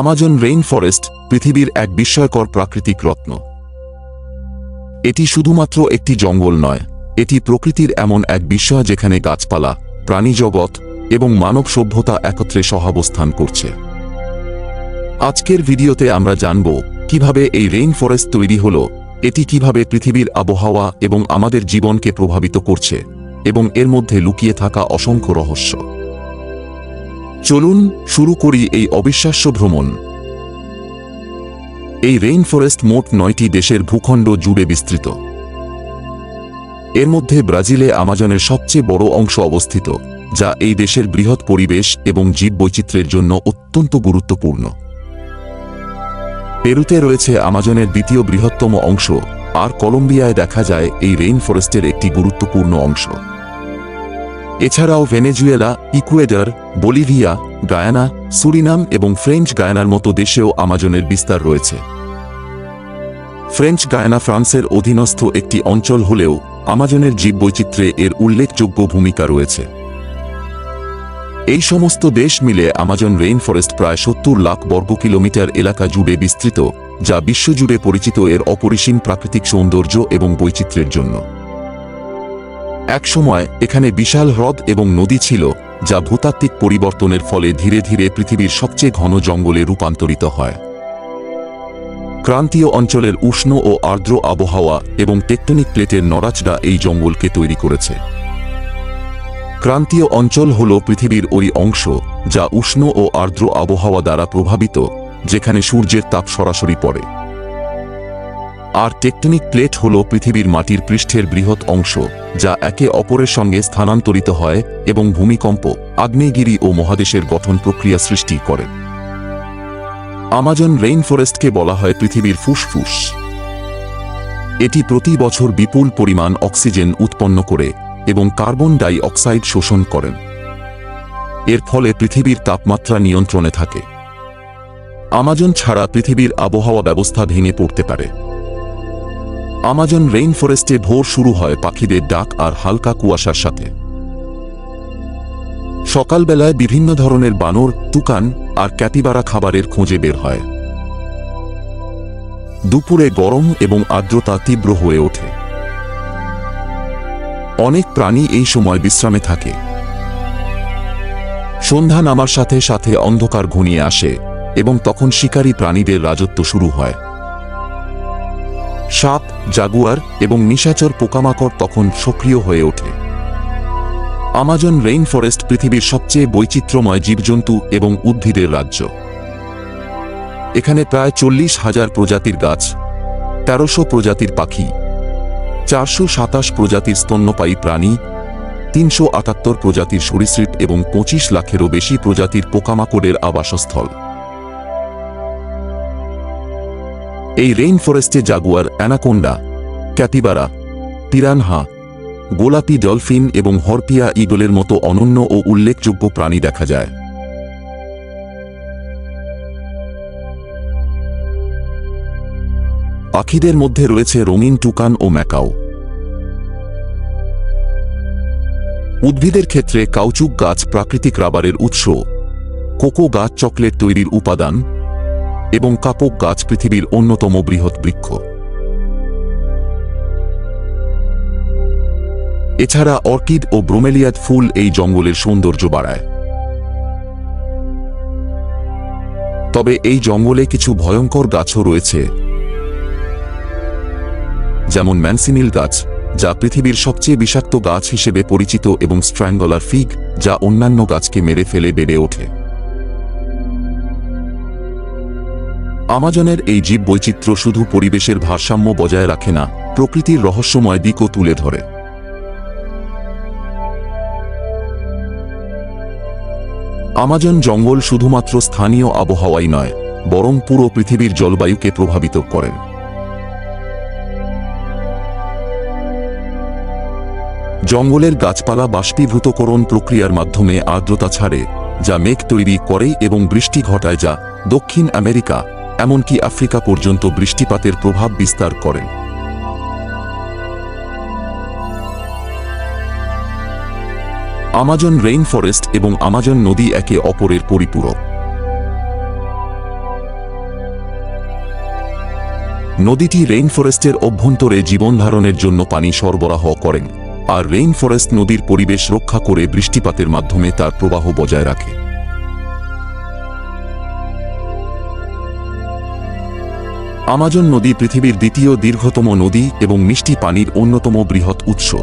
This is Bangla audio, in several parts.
আমাজন রেইন ফরেস্ট পৃথিবীর এক বিস্ময়কর প্রাকৃতিক রত্ন। এটি শুধুমাত্র একটি জঙ্গল নয়, এটি প্রকৃতির এমন এক বিষয় যেখানে গাছপালা প্রাণীজগৎ এবং মানব সভ্যতা একত্রে সহাবস্থান করছে। আজকের ভিডিওতে আমরা জানব কীভাবে এই রেইন ফরেস্ট তৈরি হল, এটি কীভাবে পৃথিবীর আবহাওয়া এবং আমাদের জীবনকে প্রভাবিত করছে এবং এর মধ্যে লুকিয়ে থাকা অসংখ্য রহস্য। চলুন শুরু করি এই অবিশ্বাস্য ভ্রমণ। এই রেইন ফরেস্ট মোট নয়টি দেশের ভূখণ্ড জুড়ে বিস্তৃত। এর মধ্যে ব্রাজিলে আমাজনের সবচেয়ে বড় অংশ অবস্থিত, যা এই দেশের বৃহৎ পরিবেশ এবং জীববৈচিত্র্যের জন্য অত্যন্ত গুরুত্বপূর্ণ। পেরুতে রয়েছে আমাজনের দ্বিতীয় বৃহত্তম অংশ, আর কলম্বিয়ায় দেখা যায় এই রেইন ফরেস্টের একটি গুরুত্বপূর্ণ অংশ। এছাড়াও Venezuela, Ecuador, Bolivia, Guyana, Suriname এবং ফ্রেঞ্চ গায়ানার মতো দেশেও আমাজনের বিস্তার রয়েছে। ফ্রেঞ্চ গায়ানা ফ্রান্সের অধীনস্থ একটি অঞ্চল হলেও আমাজনের জীববৈচিত্র্যে এর উল্লেখযোগ্য ভূমিকা রয়েছে। এই সমস্ত দেশ মিলে আমাজন রেইন ফরেস্ট প্রায় সত্তর লাখ বর্গ কিলোমিটার এলাকা জুড়ে বিস্তৃত, যা বিশ্বজুড়ে পরিচিত এর অপরিসীম প্রাকৃতিক সৌন্দর্য এবং বৈচিত্র্যের জন্য। একসময় এখানে বিশাল হ্রদ এবং নদী ছিল, যা ভূতাত্ত্বিক পরিবর্তনের ফলে ধীরে ধীরে পৃথিবীর সবচেয়ে ঘন জঙ্গলে রূপান্তরিত হয়। ক্রান্তীয় অঞ্চলের উষ্ণ ও আর্দ্র আবহাওয়া এবং টেকটনিক প্লেটের নড়াচড়া এই জঙ্গলকে তৈরি করেছে। ক্রান্তীয় অঞ্চল হল পৃথিবীর ওই অংশ, যা উষ্ণ ও আর্দ্র আবহাওয়া দ্বারা প্রভাবিত, যেখানে সূর্যের তাপ সরাসরি পড়ে। আর টেকটনিক প্লেট হল পৃথিবীর মাটির পৃষ্ঠের বৃহৎ অংশ, যা একে অপরের সঙ্গে স্থানান্তরিত হয় এবং ভূমিকম্প, আগ্নেয়গিরি ও মহাদেশের গঠন প্রক্রিয়া সৃষ্টি করে। আমাজন রেইন ফরেস্টকে বলা হয় পৃথিবীর ফুসফুস। এটি প্রতি বছর বিপুল পরিমাণ অক্সিজেন উৎপন্ন করে এবং কার্বন ডাই অক্সাইড শোষণ করেন। এর ফলে পৃথিবীর তাপমাত্রা নিয়ন্ত্রণে থাকে। আমাজন ছাড়া পৃথিবীর আবহাওয়া ব্যবস্থা ভেঙে পড়তে পারে। আমাজন রেইন ফরেস্টে ভোর শুরু হয় পাখিদের ডাক আর হালকা কুয়াশার সাথে। সকালবেলায় বিভিন্ন ধরনের বানর, তুকান আর ক্যাপিবারা খাবারের খোঁজে বের হয়। দুপুরে গরম এবং আর্দ্রতা তীব্র হয়ে ওঠে। অনেক প্রাণী এই সময় বিশ্রামে থাকে। সন্ধ্যা নামার সাথে সাথে অন্ধকার ঘনিয়ে আসে এবং তখন শিকারী প্রাণীদের রাজত্ব শুরু হয়। সাপ, জাগুয়ার এবং নিশাচর পোকামাকড় তখন সক্রিয় হয়ে ওঠে। আমাজন রেইন ফরেস্ট পৃথিবীর সবচেয়ে বৈচিত্র্যময় জীবজন্তু এবং উদ্ভিদের রাজ্য। এখানে প্রায় চল্লিশ হাজার প্রজাতির গাছ, তেরোশো প্রজাতির পাখি, চারশো সাতাশ প্রজাতির স্তন্যপায়ী প্রাণী, তিনশো আটাত্তর প্রজাতির সরীসৃপ এবং পঁচিশ লাখেরও বেশি প্রজাতির পোকামাকড়ের আবাসস্থল। এই রেইন ফরেস্টে জাগুয়ার অ্যানাকোন্ডা ক্যাপিবারা পিরানহা গোলাপি ডলফিন এবং হরপিয়া ইগলের মতো অনন্য ও উল্লেখযোগ্য প্রাণী দেখা যায়। পাখিদের মধ্যে রয়েছে রঙিন টুকান ও ম্যাকাও। উদ্ভিদের ক্ষেত্রে কাউচুক গাছ প্রাকৃতিক রাবারের উৎস। কোকো গাছ চকলেট তৈরির উপাদান। এবং কাপক গাছ পৃথিবীর অন্যতম বৃহৎ বৃক্ষ। এছাড়া অর্কিড ও ব্রোমেলিয়াদ ফুল এই জঙ্গলের সৌন্দর্য বাড়ায়। তবে এই জঙ্গলে কিছু ভয়ঙ্কর গাছও রয়েছে, যেমন ম্যানসিনিল গাছ, যা পৃথিবীর সবচেয়ে বিষাক্ত গাছ হিসেবে পরিচিত, এবং স্ট্র্যাঙ্গলার ফিগ, যা অন্যান্য গাছকে মেরে ফেলে বেড়ে ওঠে। আমাজনের এই জীব বৈচিত্র্য শুধু পরিবেশের ভারসাম্য বজায় রাখে না, প্রকৃতির রহস্যময় দিকও তুলে ধরে। আমাজন জঙ্গল শুধুমাত্র স্থানীয় আবহাওয়াই নয়, বরং পুরো পৃথিবীর জলবায়ুকে প্রভাবিত করেন জঙ্গলের গাছপালা বাষ্পীভূতকরণ প্রক্রিয়ার মাধ্যমে আর্দ্রতা ছাড়ে, যা মেঘ তৈরি করে এবং বৃষ্টি ঘটায় যা দক্ষিণ আমেরিকা এমনকি আফ্রিকা পর্যন্ত বৃষ্টিপাতের প্রভাব বিস্তার করেন। আমাজন রেইন ফরেস্ট এবং আমাজন নদী একে অপরের পরিপূরক। নদীটি রেইন ফরেস্টের অভ্যন্তরে জীবনধারণের জন্য পানি সরবরাহ করেন, আর রেইন ফরেস্ট নদীর পরিবেশ রক্ষা করে বৃষ্টিপাতের মাধ্যমে তার প্রবাহ বজায় রাখে। আমাজন নদী পৃথিবীর দ্বিতীয় দীর্ঘতম নদী এবং মিষ্টি পানির অন্যতম বৃহৎ উৎস।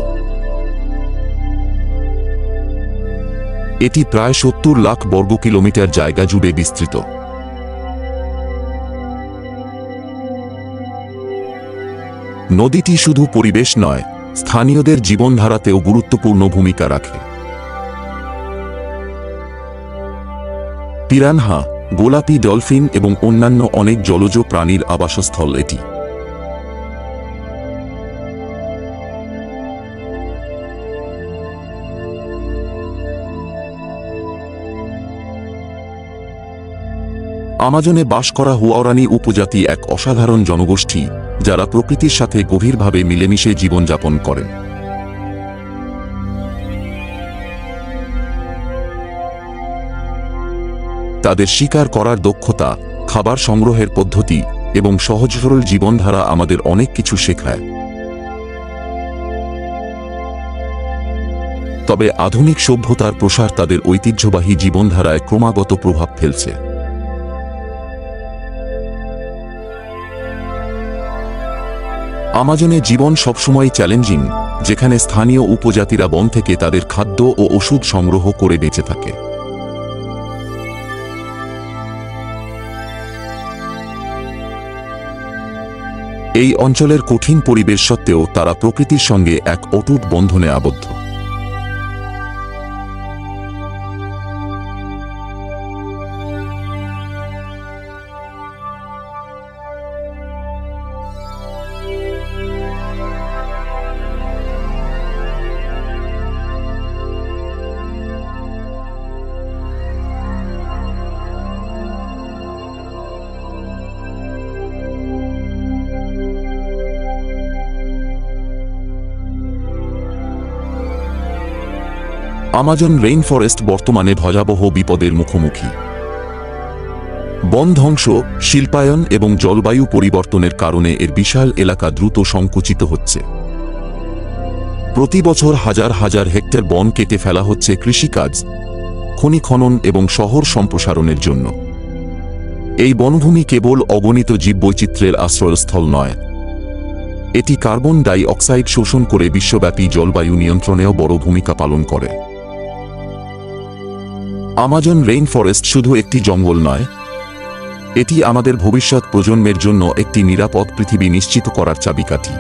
এটি প্রায় সত্তর লাখ বর্গ কিলোমিটার জায়গা জুড়ে বিস্তৃত। নদীটি শুধু পরিবেশ নয়, স্থানীয়দের জীবনধারাতেও গুরুত্বপূর্ণ ভূমিকা রাখে। পিরানহা গোলাপি ডলফিন এবং অন্যান্য অনেক জলজ প্রাণীর আবাসস্থল এটি। আমাজনে বাস করা হুয়াওরানি উপজাতি এক অসাধারণ জনগোষ্ঠী, যারা প্রকৃতির সাথে গভীরভাবে মিলেমিশে জীবনযাপন করেন। তাদের শিকার করার দক্ষতা, খাবার সংগ্রহের পদ্ধতি এবং সহজ সরল জীবনধারা আমাদের অনেক কিছু শেখায়। তবে আধুনিক সভ্যতার প্রসার তাদের ঐতিহ্যবাহী জীবনধারায় ক্রমাগত প্রভাব ফেলছে। আমাজনে জীবন সবসময় চ্যালেঞ্জিং, যেখানে স্থানীয় উপজাতিরা বন থেকে তাদের খাদ্য ও ওষুধ সংগ্রহ করে বেঁচে থাকে। এই অঞ্চলের কঠিন পরিবেশ সত্ত্বেও তারা প্রকৃতির সঙ্গে এক অটুট বন্ধনে আবদ্ধ। আমাজন রেইন ফরেস্ট বর্তমানে ভয়াবহ বিপদের মুখোমুখি। বন ধ্বংস, শিল্পায়ন এবং জলবায়ু পরিবর্তনের কারণে এর বিশাল এলাকা দ্রুত সংকুচিত হচ্ছে। প্রতি বছর হাজার হাজার হেক্টর বন কেটে ফেলা হচ্ছে কৃষিকাজ, খনি খনন এবং শহর সম্প্রসারণের জন্য। এই বনভূমি কেবল অগণিত জীববৈচিত্র্যের আশ্রয়স্থল নয়। এটি কার্বন ডাই অক্সাইড শোষণ করে বিশ্বব্যাপী জলবায়ু নিয়ন্ত্রণেও বড় ভূমিকা পালন করে। আমাজন রেইন ফরেস্ট শুধু একটি জঙ্গল নয়, এটি আমাদের ভবিষ্যৎ প্রজন্মের জন্য একটি নিরাপদ পৃথিবী নিশ্চিত করার চাবিকাঠি।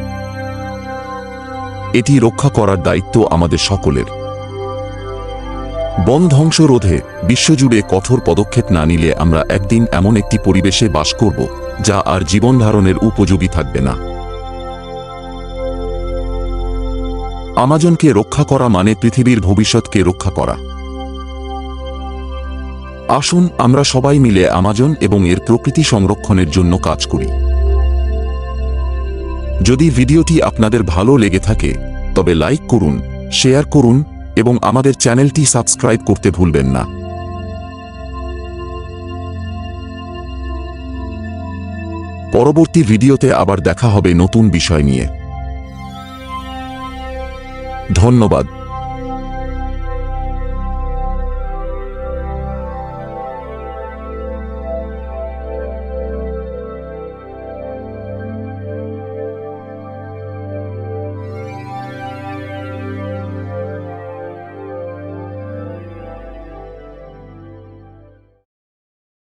এটি রক্ষা করার দায়িত্ব আমাদের সকলের। বন ধ্বংস রোধে বিশ্বজুড়ে কঠোর পদক্ষেপ না নিলে আমরা একদিন এমন একটি পরিবেশে বাস করব, যা আর জীবনধারণের উপযোগী থাকবে না। আমাজনকে রক্ষা করা মানে পৃথিবীর ভবিষ্যৎকে রক্ষা করা। আসুন, আমরা সবাই মিলে আমাজন এবং এর প্রকৃতি সংরক্ষণের জন্য কাজ করি। যদি ভিডিওটি আপনাদের ভালো লেগে থাকে, তবে লাইক করুন, শেয়ার করুন এবং আমাদের চ্যানেলটি সাবস্ক্রাইব করতে ভুলবেন না। পরবর্তী ভিডিওতে আবার দেখা হবে নতুন বিষয় নিয়ে। ধন্যবাদ।